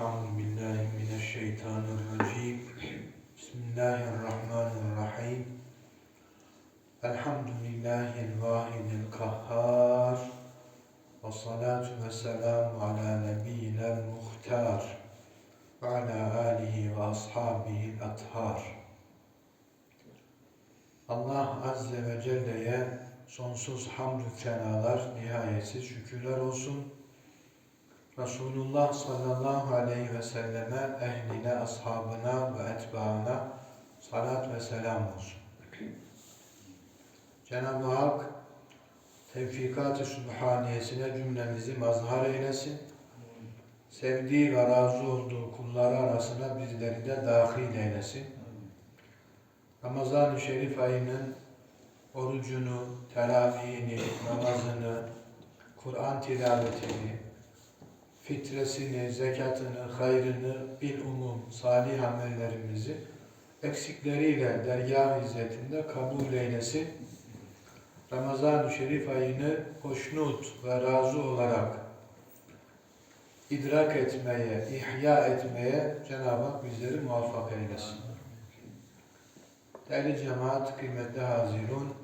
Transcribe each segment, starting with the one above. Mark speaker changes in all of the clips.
Speaker 1: Euzu billahi mineşşeytanirracim. Bismillahirrahmanirrahim. Elhamdülillahil vahidil kahhar. Ve salatu ve selamu ala nebiyyina muhtar. Ve ala alihi ve ashabihi athar. Allah Azze ve Celle'ye sonsuz hamdü senalar, nihayetsiz şükürler olsun. Resulullah sallallahu aleyhi ve selleme, ehline, ashabına ve etbaına salat ve selam olsun. Cenab-ı Hak tevfikat-ı sübhaniyesine cümlemizi mazhar eylesin. Sevdiği ve razı olduğu kulları arasına bizleri de dahil eylesin. Ramazan-ı Şerif ayının orucunu, teravihini, namazını, Kur'an tilavetini, fitresini, zekatını, hayrını, bil umum, salih amellerimizi eksikleriyle dergah hizmetinde kabul eylesin. Ramazan-ı Şerif ayını hoşnut ve razı olarak idrak etmeye, ihya etmeye Cenab-ı Hak bizleri muvaffak eylesin. Değerli cemaat, kıymetli hazirun,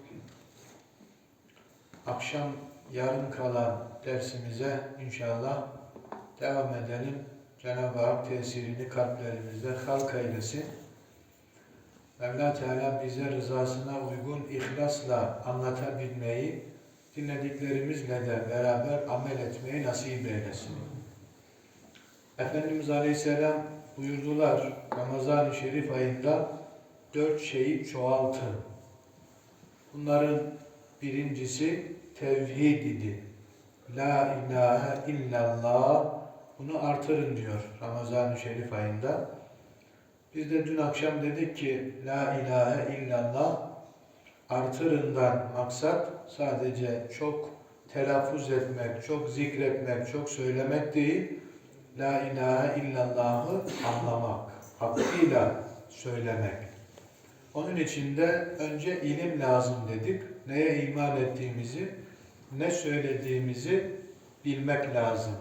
Speaker 1: akşam yarım kalan dersimize inşallah devam edelim. Cenab-ı Hak tesirini kalplerimizde halk eylesin. Mevla Teala bize rızasına uygun ihlasla anlatabilmeyi, dinlediklerimizle de beraber amel etmeyi nasip eylesin. Efendimiz Aleyhisselam buyurdular Ramazan-ı Şerif ayında dört şeyi çoğaltın. Bunların birincisi tevhid idi. La ilahe illallah bunu artırın diyor Ramazan-ı Şerif ayında. Biz de dün akşam dedik ki La ilahe illallah artırından maksat sadece çok telaffuz etmek, çok zikretmek, çok söylemek değil. La ilahe illallahı anlamak, hakkıyla söylemek. Onun için de önce ilim lazım dedik. Neye iman ettiğimizi, ne söylediğimizi bilmek lazım.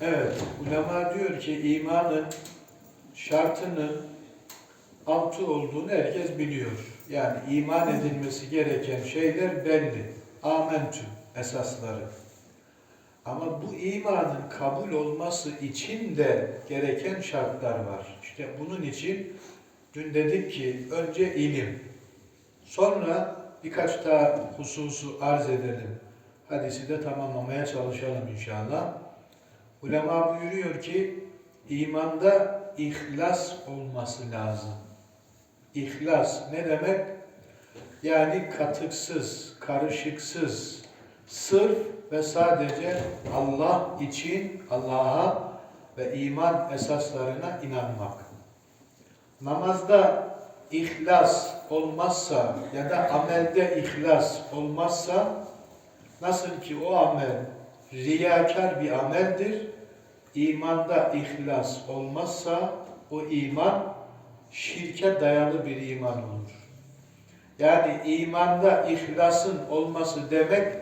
Speaker 1: Evet, ulema diyor ki imanın şartının altı olduğunu herkes biliyor. Yani iman edilmesi gereken şeyler belli. Amentü esasları. Ama bu imanın kabul olması için de gereken şartlar var. İşte bunun için dün dedik ki önce ilim, sonra birkaç daha hususu arz edelim. Hadisi de tamamlamaya çalışalım inşallah. Ulema buyuruyor ki imanda ihlas olması lazım. İhlas ne demek? Yani katıksız, karışıksız, sırf ve sadece Allah için Allah'a ve iman esaslarına inanmak. Namazda ihlas olmazsa ya da amelde ihlas olmazsa nasıl ki o amel riyakar bir ameldir, imanda ihlas olmazsa o iman şirke dayalı bir iman olur. Yani imanda ihlasın olması demek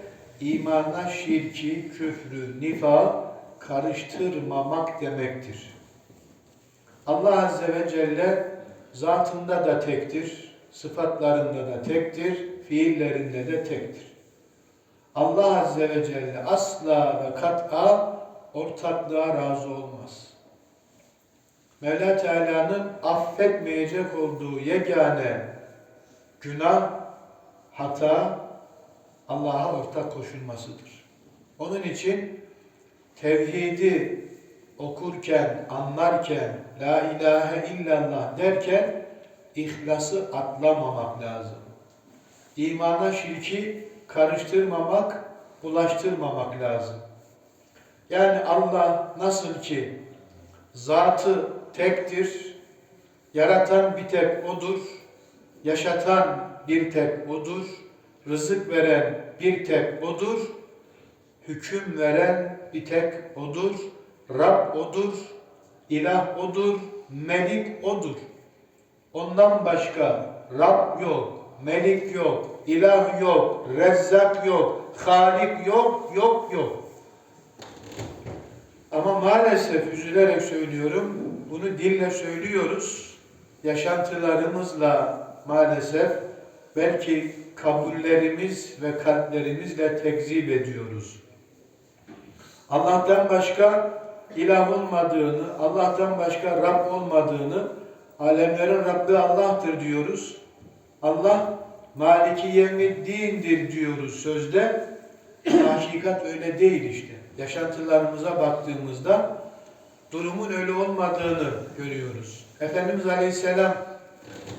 Speaker 1: imana şirki, küfrü, nifa karıştırmamak demektir. Allah Azze ve Celle zatında da tektir, sıfatlarında da tektir, fiillerinde de tektir. Allah Azze ve Celle asla ve kat'a ortaklığa razı olmaz. Mevla Teala'nın affetmeyecek olduğu yegane günah, hata, Allah'a ortak koşulmasıdır. Onun için tevhidi okurken, anlarken, la ilahe illallah derken ihlası atlamamak lazım. İmana şirki karıştırmamak, bulaştırmamak lazım. Yani Allah nasıl ki zatı tektir, yaratan bir tek odur, yaşatan bir tek odur, rızık veren bir tek odur, hüküm veren bir tek odur, Rab odur, ilah odur, melik odur. Ondan başka Rab yok, melik yok, ilah yok, rezzak yok, halik yok, yok yok. Ama maalesef üzülerek söylüyorum, bunu dille söylüyoruz. Yaşantılarımızla maalesef belki kabullerimiz ve kalplerimizle tekzip ediyoruz. Allah'tan başka ilah olmadığını, Allah'tan başka Rab olmadığını, alemlerin Rabbi Allah'tır diyoruz. Allah Maliki Yevmiddin'dir diyoruz sözde. Hakikat öyle değil işte. Yaşantılarımıza baktığımızda durumun öyle olmadığını görüyoruz. Efendimiz Aleyhisselam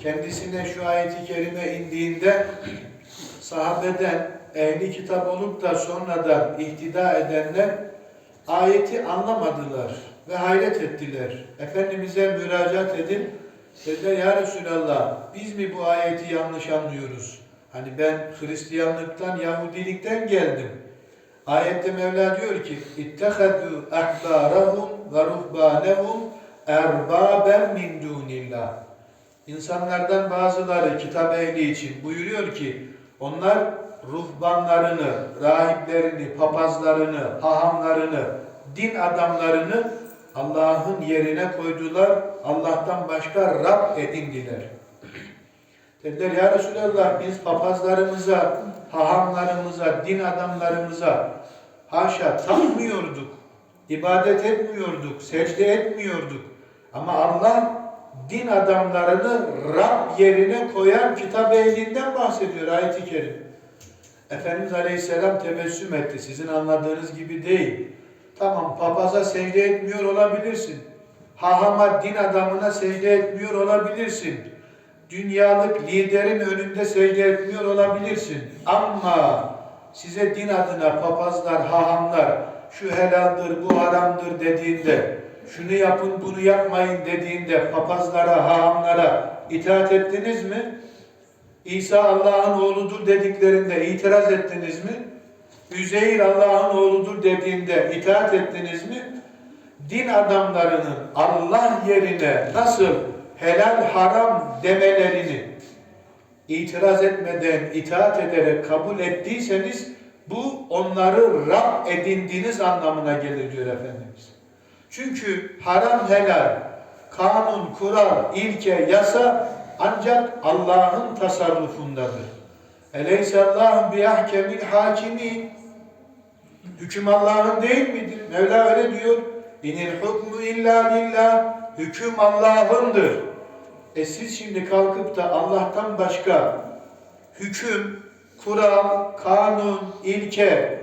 Speaker 1: kendisine şu ayeti kerime indiğinde sahabeden ehli kitap olup da sonradan ihtida edenler ayeti anlamadılar ve hayret ettiler. Efendimiz'e müracaat edip dediler ya Resulallah biz mi bu ayeti yanlış anlıyoruz? Hani ben Hristiyanlıktan, Yahudilikten geldim. Ayette Mevla diyor ki İttehadû ahbârahum ve ruhbânehum erbâben min dûnillah. İnsanlardan bazıları kitap ehli için buyuruyor ki onlar ruhbanlarını, rahiplerini, papazlarını, hahamlarını, din adamlarını Allah'ın yerine koydular. Allah'tan başka Rab edindiler. Dediler ya Resulallah biz papazlarımıza, hahamlarımıza, din adamlarımıza haşa tapmıyorduk. ibadet etmiyorduk, secde etmiyorduk. Ama Allah din adamlarını Rab yerine koyan kitap ehlinden bahsediyor ayet-i kerim. Efendimiz Aleyhisselam tebessüm etti. Sizin anladığınız gibi değil. Tamam papaza secde etmiyor olabilirsin. Hahama din adamına secde etmiyor olabilirsin. Dünyalık liderin önünde secde etmiyor olabilirsin. Ama size din adına papazlar, hahamlar şu helaldir, bu haramdır dediğinde, şunu yapın, bunu yapmayın dediğinde papazlara, hahamlara itaat ettiniz mi? İsa Allah'ın oğludur dediklerinde itiraz ettiniz mi? Üzeyir Allah'ın oğludur dediğinde itaat ettiniz mi? Din adamlarının Allah yerine nasıl helal haram demelerini itiraz etmeden, itaat ederek kabul ettiyseniz bu onları Rab edindiğiniz anlamına gelir diyor Efendimiz. Çünkü haram helal, kanun, kural, ilke, yasa ancak Allah'ın tasarrufundadır. Eleyse Allah'ın bi ahkemil hakimin. Hüküm Allah'ın değil midir? Mevla öyle diyor. İnil hukmu illa lillah. Hüküm Allah'ındır. E siz şimdi kalkıp da Allah'tan başka hüküm, kural, kanun, ilke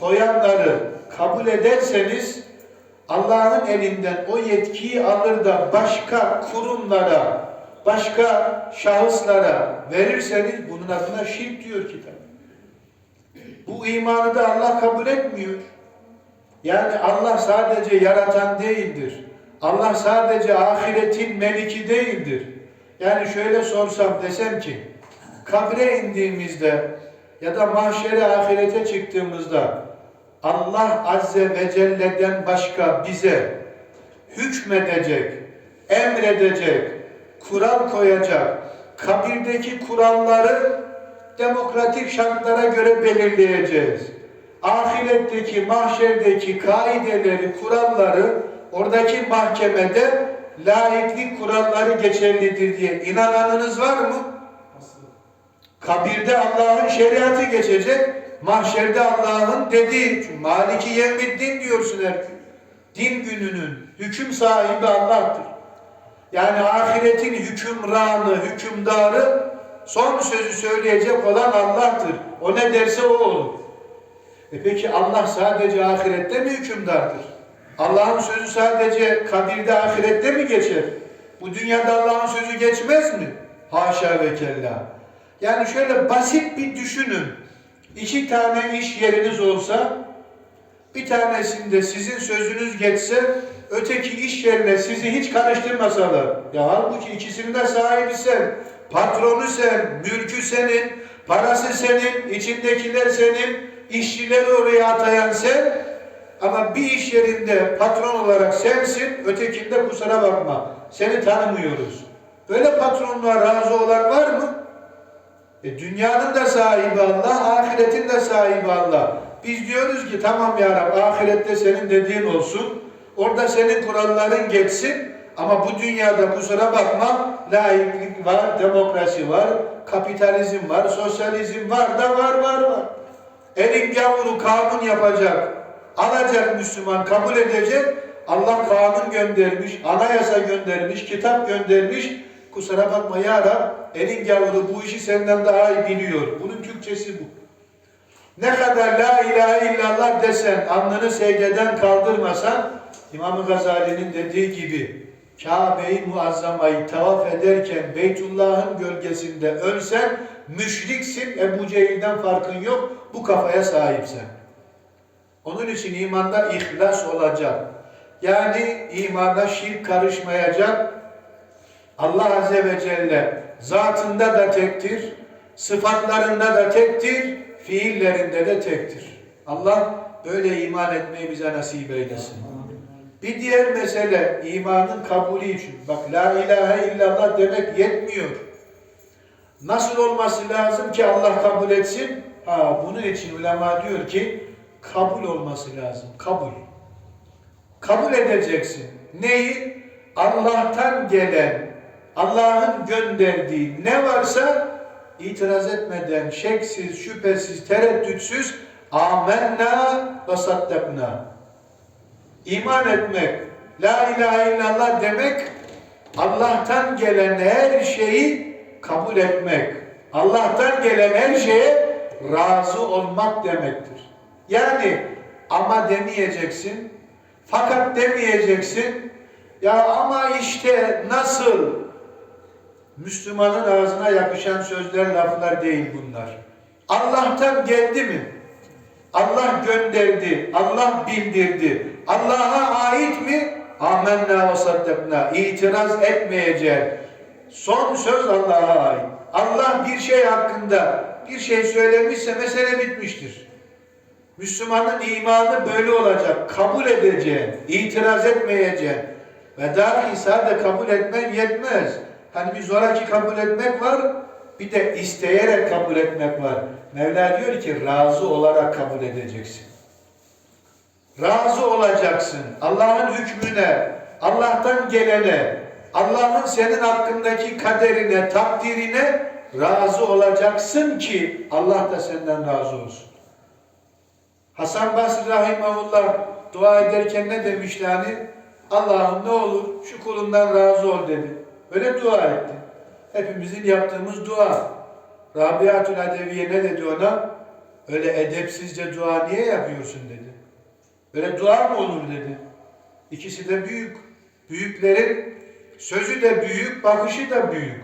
Speaker 1: koyanları kabul ederseniz Allah'ın elinden o yetkiyi alır da başka kurumlara, başka şahıslara verirseniz bunun adına şirk diyor kitap. Bu imanı da Allah kabul etmiyor. Yani Allah sadece yaratan değildir. Allah sadece ahiretin meliki değildir. Yani şöyle sorsam desem ki kabre indiğimizde ya da mahşere ahirete çıktığımızda Allah Azze ve Celle'den başka bize hükmedecek, emredecek, kural koyacak, kabirdeki kuralları demokratik şartlara göre belirleyeceğiz. Ahiretteki, mahşerdeki kaideleri, kuralları oradaki mahkemede laiklik kuralları geçerlidir diye inananınız var mı? Kabirde Allah'ın şeriatı geçecek, mahşerde Allah'ın dediği, çünkü Maliki Yevmiddin diyorsun her gün. Din gününün hüküm sahibi Allah'tır. Yani ahiretin hükümranı, hükümdarı son sözü söyleyecek olan Allah'tır. O ne derse o olur. E peki Allah sadece ahirette mi hükümdardır? Allah'ın sözü sadece kabirde ahirette mi geçer? Bu dünyada Allah'ın sözü geçmez mi? Haşa ve kella. Yani şöyle basit bir düşünün. İki tane iş yeriniz olsa, bir tanesinde sizin sözünüz geçse, öteki iş yerine sizi hiç karıştırmasalar. Ya halbuki ikisinin de sahibi sen, patronu sen, mülkü senin, parası senin, içindekiler senin, işçileri oraya atayan sen, ama bir iş yerinde patron olarak sensin, ötekinde kusura bakma. Seni tanımıyoruz. Böyle patronluğa razı olan var mı? E dünyanın da sahibi Allah, ahiretin de sahibi Allah. Biz diyoruz ki tamam ya Rab, ahirette senin dediğin olsun. Orada senin kuralların geçsin. Ama bu dünyada kusura bakma laiklik var, demokrasi var, kapitalizm var, sosyalizm var da var var var. Elin gavuru kanun yapacak, alacak Müslüman, kabul edecek. Allah kanun göndermiş, anayasa göndermiş, kitap göndermiş. Kusura bakma ya Rab, elin gavuru bu işi senden daha iyi biliyor. Bunun Türkçesi bu. Ne kadar la ilahe illallah desen, alnını secdeden kaldırmasan, İmam Gazali'nin dediği gibi, Kabe-i Muazzama'yı tavaf ederken Beytullah'ın gölgesinde ölsen, müşriksin, Ebu Cehil'den farkın yok, bu kafaya sahipsen. Onun için imanda ihlas olacak. Yani imanda şirk karışmayacak. Allah Azze ve Celle zatında da tektir, sıfatlarında da tektir, fiillerinde de tektir. Allah böyle iman etmeyi bize nasip eylesin. Bir diğer mesele imanın kabulü için. Bak la ilahe illallah demek yetmiyor. Nasıl olması lazım ki Allah kabul etsin? Ha, bunun için ulema diyor ki kabul olması lazım. Kabul. Kabul edeceksin. Neyi? Allah'tan gelen, Allah'ın gönderdiği ne varsa itiraz etmeden, şeksiz, şüphesiz, tereddütsüz amenna ve saddakna. İman etmek, la ilahe illallah demek, Allah'tan gelen her şeyi kabul etmek. Allah'tan gelen her şeye razı olmak demektir. Yani ama demeyeceksin, fakat demeyeceksin, ya ama işte nasıl? Müslümanın ağzına yakışan sözler, laflar değil bunlar. Allah'tan geldi mi? Allah gönderdi, Allah bildirdi. Allah'a ait mi? Amenna ve saddakna. İtiraz etmeyeceğim. Son söz Allah'a ait. Allah bir şey hakkında bir şey söylemişse mesele bitmiştir. Müslümanın imanı böyle olacak. Kabul edeceğim, itiraz etmeyeceğim. Ve dahi sadece kabul etmen yetmez. Hani bir zoraki kabul etmek var, bir de isteyerek kabul etmek var. Mevla diyor ki razı olarak kabul edeceksin. Razı olacaksın. Allah'ın hükmüne, Allah'tan gelene, Allah'ın senin hakkındaki kaderine, takdirine razı olacaksın ki Allah da senden razı olsun. Hasan Basri Rahimahullah dua ederken ne demişti hani? Allah'ım ne olur şu kulundan razı ol dedi. Öyle dua etti. Hepimizin yaptığımız dua. Rabiatül Adeviye ne dedi ona? Öyle edepsizce dua niye yapıyorsun dedi. Böyle dua mı olur dedi. İkisi de büyük. Büyüklerin sözü de büyük, bakışı da büyük.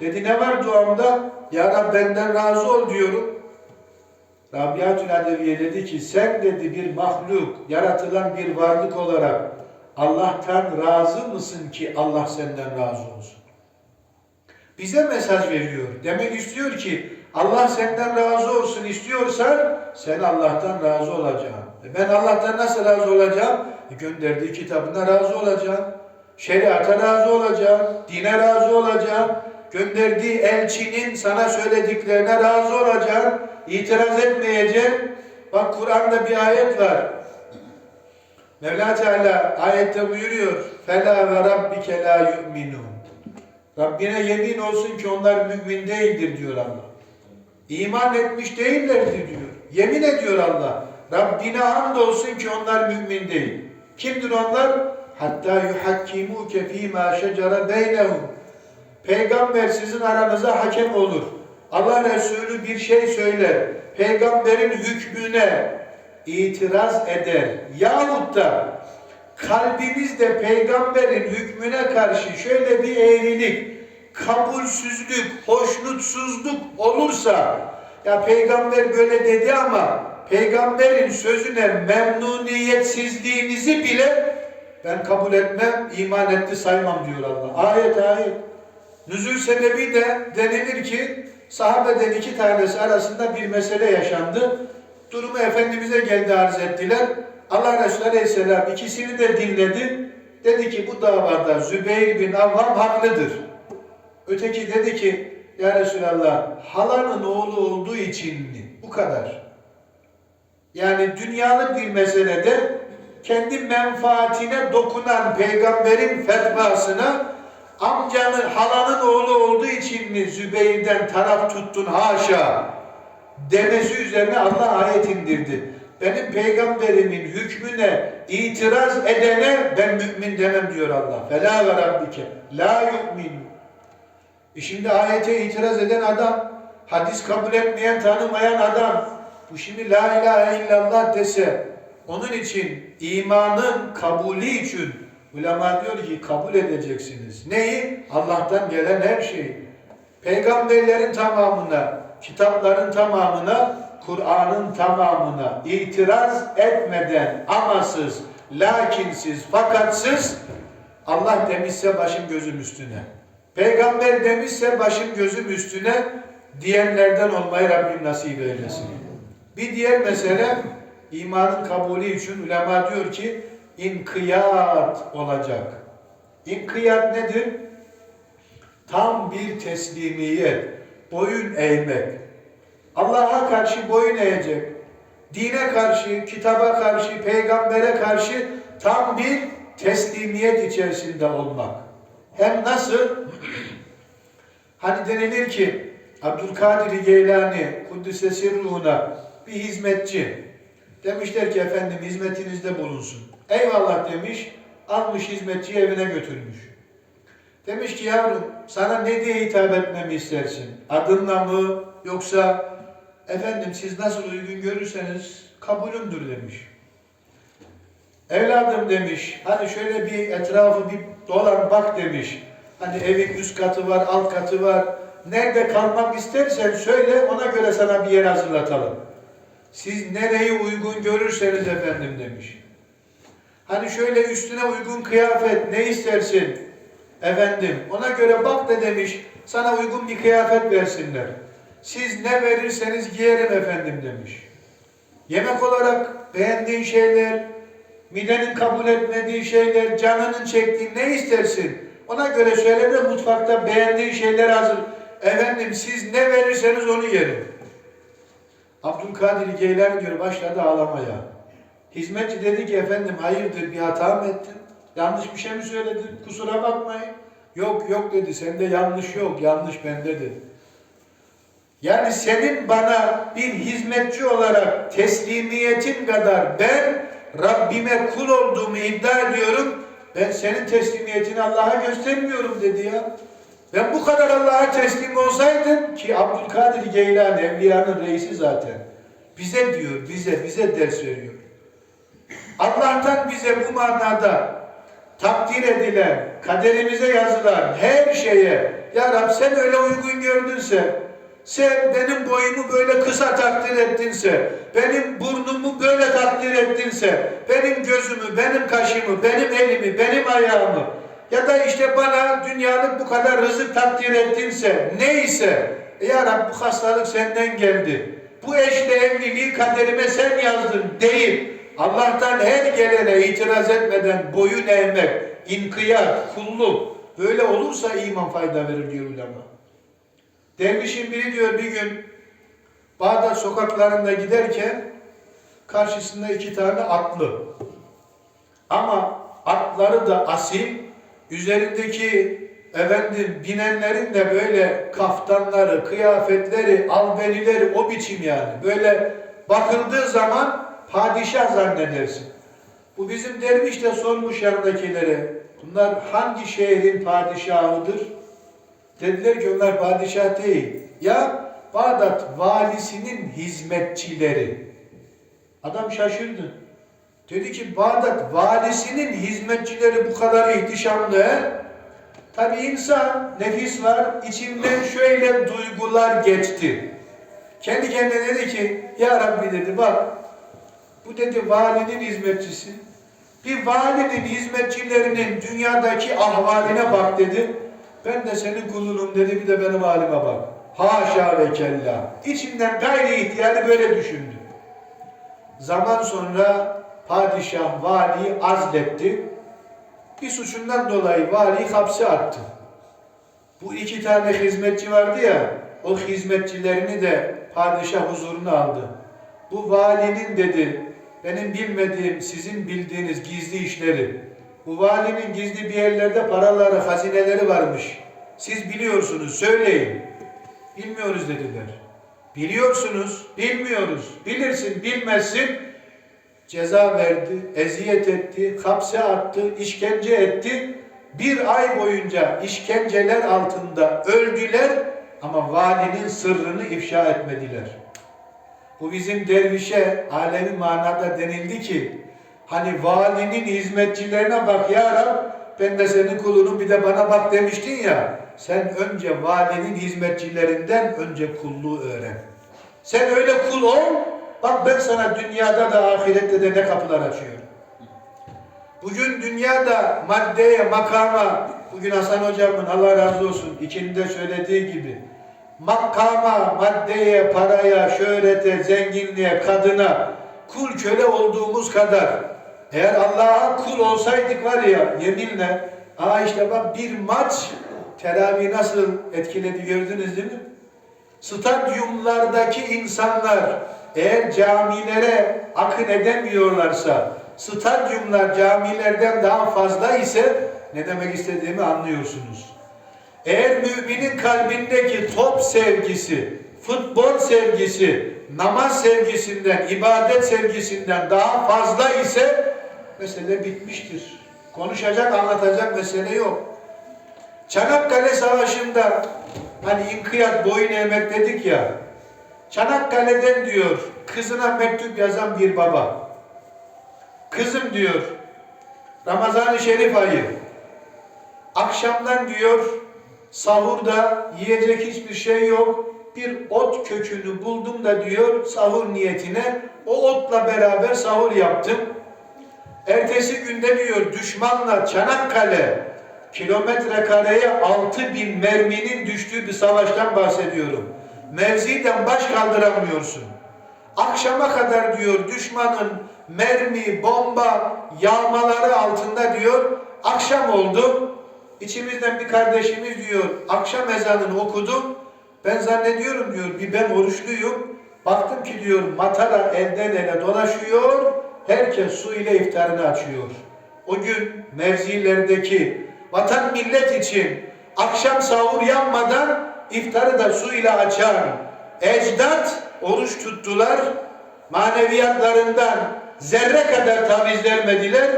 Speaker 1: Dedi ne var duamda? Ya Rab benden razı ol diyorum. Rabiatül Adeviye dedi ki sen dedi bir mahluk, yaratılan bir varlık olarak Allah'tan razı mısın ki Allah senden razı olsun? Bize mesaj veriyor. Demek istiyor ki Allah senden razı olsun istiyorsan sen Allah'tan razı olacaksın. E ben Allah'tan nasıl razı olacağım? E gönderdiği kitabına razı olacağım. Şeriata razı olacağım. Dine razı olacağım. Gönderdiği elçinin sana söylediklerine razı olacağım. İtiraz etmeyeceğim. Bak Kur'an'da bir ayet var. Mevla Teala ayette buyuruyor. Fela ve rabbike la yu'minun. Rabbine yemin olsun ki onlar mümin değildir diyor Allah. İman etmiş değillerdir diyor. Yemin ediyor Allah. Rabbine hamd olsun ki onlar mümin değil. Kimdir onlar? Hatta yuhakkimuke fîmâ şecere beynehum. Peygamber sizin aranıza hakem olur. Allah Resulü bir şey söyler. Peygamberin hükmüne itiraz eder. Yahut da kalbimizde peygamberin hükmüne karşı şöyle bir eğrilik, kabulsüzlük, hoşnutsuzluk olursa ya peygamber böyle dedi ama peygamberin sözüne memnuniyetsizliğinizi bile ben kabul etmem, iman etti saymam diyor Allah. Ayet ayet. Nüzül sebebi de denilir ki sahabeden iki tanesi arasında bir mesele yaşandı. Durumu Efendimiz'e geldi arz ettiler. Allah Resulü Aleyhisselam ikisini de dinledi. Dedi ki bu davada Zübeyir bin Avvam haklıdır. Öteki dedi ki ya Resulallah halanın oğlu olduğu için mi? Bu kadar. Yani dünyalık bir meselede kendi menfaatine dokunan peygamberin fetvasına amcanın halanın oğlu olduğu için mi Zübeyir'den taraf tuttun haşa demesi üzerine Allah ayet indirdi. Benim peygamberimin hükmüne itiraz edene ben mümin demem diyor Allah. Fela ve rabbike la yu'min. E şimdi ayete itiraz eden adam, hadis kabul etmeyen, tanımayan adam, bu şimdi la ilahe illallah dese, onun için imanın kabulü için ulema diyor ki kabul edeceksiniz. Neyi? Allah'tan gelen her şeyi. Peygamberlerin tamamına, kitapların tamamına, Kur'an'ın tamamına itiraz etmeden amasız, lakinsiz, fakatsız Allah demişse başım gözüm üstüne. Peygamber demişse başım gözüm üstüne diyenlerden olmayı Rabbim nasip eylesin. Bir diğer mesele imanın kabulü için ulema diyor ki inkiyat olacak. İnkiyat nedir? Tam bir teslimiyet, boyun eğmek. Allah'a karşı boyun eğecek. Dine karşı, kitaba karşı, peygambere karşı tam bir teslimiyet içerisinde olmak. Hem nasıl? Hani denilir ki Abdülkadir Geylani Kuddise ruhuna bir hizmetçi demişler ki efendim hizmetinizde bulunsun. Eyvallah demiş, almış hizmetçiyi evine götürmüş. Demiş ki yavrum sana ne diye hitap etmemi istersin? Adınla mı yoksa efendim siz nasıl uygun görürseniz kabulümdür demiş. Evladım demiş, hani şöyle bir etrafı bir dolan bak demiş. Hani evin üst katı var, alt katı var. Nerede kalmak istersen söyle, ona göre sana bir yer hazırlatalım. Siz nereyi uygun görürseniz efendim demiş. Hani şöyle üstüne uygun kıyafet ne istersin? Efendim ona göre bak da demiş sana uygun bir kıyafet versinler. Siz ne verirseniz giyerim efendim demiş. Yemek olarak beğendiğin şeyler, midenin kabul etmediği şeyler, canının çektiği ne istersin? Ona göre söyle de mutfakta beğendiğin şeyler hazır. Efendim siz ne verirseniz onu yerim. Abdülkadir Geylani diyor başladı ağlamaya. Hizmetçi dedi ki efendim hayırdır bir hata mı ettin? Yanlış bir şey mi söyledin? Kusura bakmayın. Yok yok dedi sende yanlış yok yanlış bende dedi. Yani senin bana bir hizmetçi olarak teslimiyetin kadar ben Rabbime kul olduğumu iddia ediyorum. Ben senin teslimiyetini Allah'a göstermiyorum dedi ya. Ben bu kadar Allah'a teslim olsaydım ki Abdülkadir Geylani Evliya'nın reisi zaten. Bize diyor, bize, bize ders veriyor. Allah'tan bize bu manada takdir edilen, kaderimize yazılan her şeye Ya Rab sen öyle uygun gördünse, sen benim boyumu böyle kısa takdir ettinse, benim burnumu böyle takdir ettinse, benim gözümü, benim kaşımı, benim elimi, benim ayağımı ya da işte bana dünyalık bu kadar rızık takdir ettinse, neyse, Ya Rab bu hastalık senden geldi. Bu eşle evliliği kaderime sen yazdın deyip Allah'tan her gelene itiraz etmeden boyun eğmek, inkiyat, kulluk böyle olursa iman fayda verir diyor ulema. Dervişin biri diyor bir gün Bağdat sokaklarında giderken karşısında iki tane atlı. Ama atları da asil, üzerindeki efendim binenlerin de böyle kaftanları, kıyafetleri, albenileri o biçim yani. Böyle bakıldığı zaman padişah zannedersin. Bu bizim derviş de sormuş yanındakilere. Bunlar hangi şehrin padişahıdır? Dediler ki onlar padişah değil. Ya Bağdat valisinin hizmetçileri. Adam şaşırdı. Dedi ki Bağdat valisinin hizmetçileri bu kadar ihtişamlı. Tabi insan, nefis var, içinden şöyle duygular geçti. Kendi kendine dedi ki, Ya Rabbi dedi bak, bu dedi valinin hizmetçisi. Bir valinin hizmetçilerinin dünyadaki ahvaline bak dedi. Ben de senin kulunum dedi, bir de benim halime bak. Haşa ve kella. İçinden gayri ihtiyarı böyle düşündü. Zaman sonra padişah vali azletti. Bir suçundan dolayı vali hapse attı. Bu iki tane hizmetçi vardı ya, o hizmetçilerini de padişah huzuruna aldı. Bu valinin dedi, benim bilmediğim, sizin bildiğiniz gizli işleri, bu valinin gizli bir yerlerde paraları, hazineleri varmış. Siz biliyorsunuz, söyleyin. Bilmiyoruz dediler. Biliyorsunuz, bilmiyoruz. Bilirsin, bilmezsin. Ceza verdi, eziyet etti, hapse attı, işkence etti. Bir ay boyunca işkenceler altında öldüler ama valinin sırrını ifşa etmediler. Bu bizim dervişe alevi manada denildi ki hani valinin hizmetçilerine bak ya Rab ben de senin kulunum bir de bana bak demiştin ya sen önce valinin hizmetçilerinden önce kulluğu öğren. Sen öyle kul ol bak ben sana dünyada da ahirette de ne kapılar açıyorum. Bugün dünyada maddeye, makama, bugün Hasan hocamın Allah razı olsun ikinde söylediği gibi makama, maddeye, paraya, şöhrete, zenginliğe, kadına kul köle olduğumuz kadar eğer Allah'a kul olsaydık var ya yeminle aa işte bak bir maç teravih nasıl etkiledi gördünüz değil mi? Stadyumlardaki insanlar eğer camilere akın edemiyorlarsa stadyumlar camilerden daha fazla ise ne demek istediğimi anlıyorsunuz. Eğer müminin kalbindeki top sevgisi, futbol sevgisi, namaz sevgisinden, ibadet sevgisinden daha fazla ise mesele bitmiştir. Konuşacak, anlatacak mesele yok. Çanakkale Savaşı'nda hani inkiyat boyun eğmek dedik ya. Çanakkale'den diyor kızına mektup yazan bir baba. Kızım diyor Ramazan-ı Şerif ayı. Akşamdan diyor sahurda yiyecek hiçbir şey yok. Bir ot kökünü buldum da diyor sahur niyetine o otla beraber sahur yaptım. Ertesi günde diyor düşmanla Çanakkale kilometre kareye 6000 merminin düştüğü bir savaştan bahsediyorum. Mevziden baş kaldıramıyorsun. Akşama kadar diyor düşmanın mermi, bomba yağmaları altında diyor akşam oldu. İçimizden bir kardeşimiz diyor akşam ezanını okudum. Ben zannediyorum diyor bir ben oruçluyum. Baktım ki diyor matara elden ele dolaşıyor. Herkes su ile iftarını açıyor. O gün mevzilerdeki vatan millet için akşam sahur yanmadan iftarı da su ile açan ecdat oruç tuttular. Maneviyatlarından zerre kadar taviz vermediler.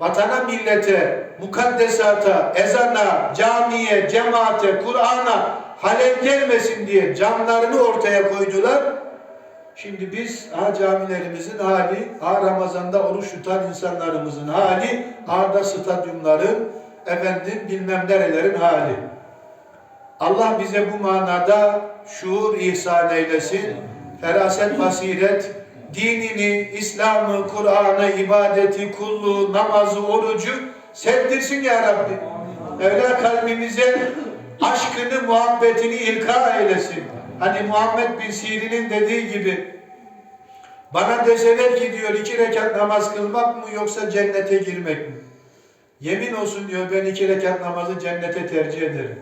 Speaker 1: Vatana, millete, mukaddesata, ezana, camiye, cemaate, Kur'an'a halel gelmesin diye canlarını ortaya koydular. Şimdi biz ha camilerimizin hali, ha Ramazan'da oruç tutan insanlarımızın hali, ha da stadyumların, efendim bilmem nerelerin hali. Allah bize bu manada şuur ihsan eylesin. Feraset, basiret, dinini, İslam'ı, Kur'an'ı, ibadeti, kulluğu, namazı, orucu sevdirsin ya Rabbi. Mevla kalbimize aşkını, muhabbetini ilka eylesin. Hani Muhammed bin Sirin'in dediği gibi bana deseler ki diyor iki rekat namaz kılmak mı yoksa cennete girmek mi? Yemin olsun diyor ben iki rekat namazı cennete tercih ederim.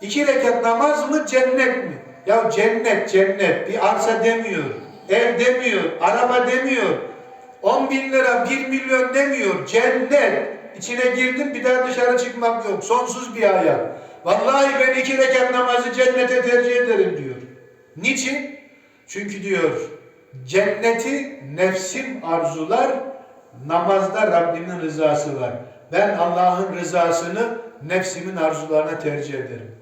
Speaker 1: İki rekat namaz mı cennet mi? Ya cennet cennet bir arsa demiyor. Ev demiyor. Araba demiyor. 10 bin lira 1 milyon demiyor. Cennet. İçine girdim bir daha dışarı çıkmak yok. Sonsuz bir hayat. Vallahi ben iki rekat namazı cennete tercih ederim diyor. Niçin? Çünkü diyor cenneti nefsim arzular namazda Rabbimin rızası var. Ben Allah'ın rızasını nefsimin arzularına tercih ederim.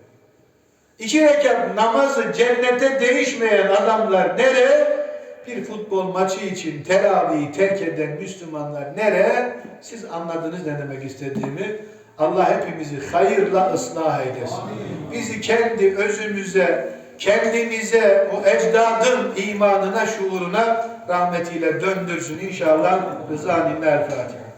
Speaker 1: İki rekat namazı cennete değişmeyen adamlar nereye? Bir futbol maçı için teravihi terk eden Müslümanlar nereye? Siz anladınız ne demek istediğimi. Allah hepimizi hayırla ıslah eylesin. Bizi kendi özümüze, kendimize, o ecdadın imanına, şuuruna rahmetiyle döndürsün inşallah. Rıza Fatiha.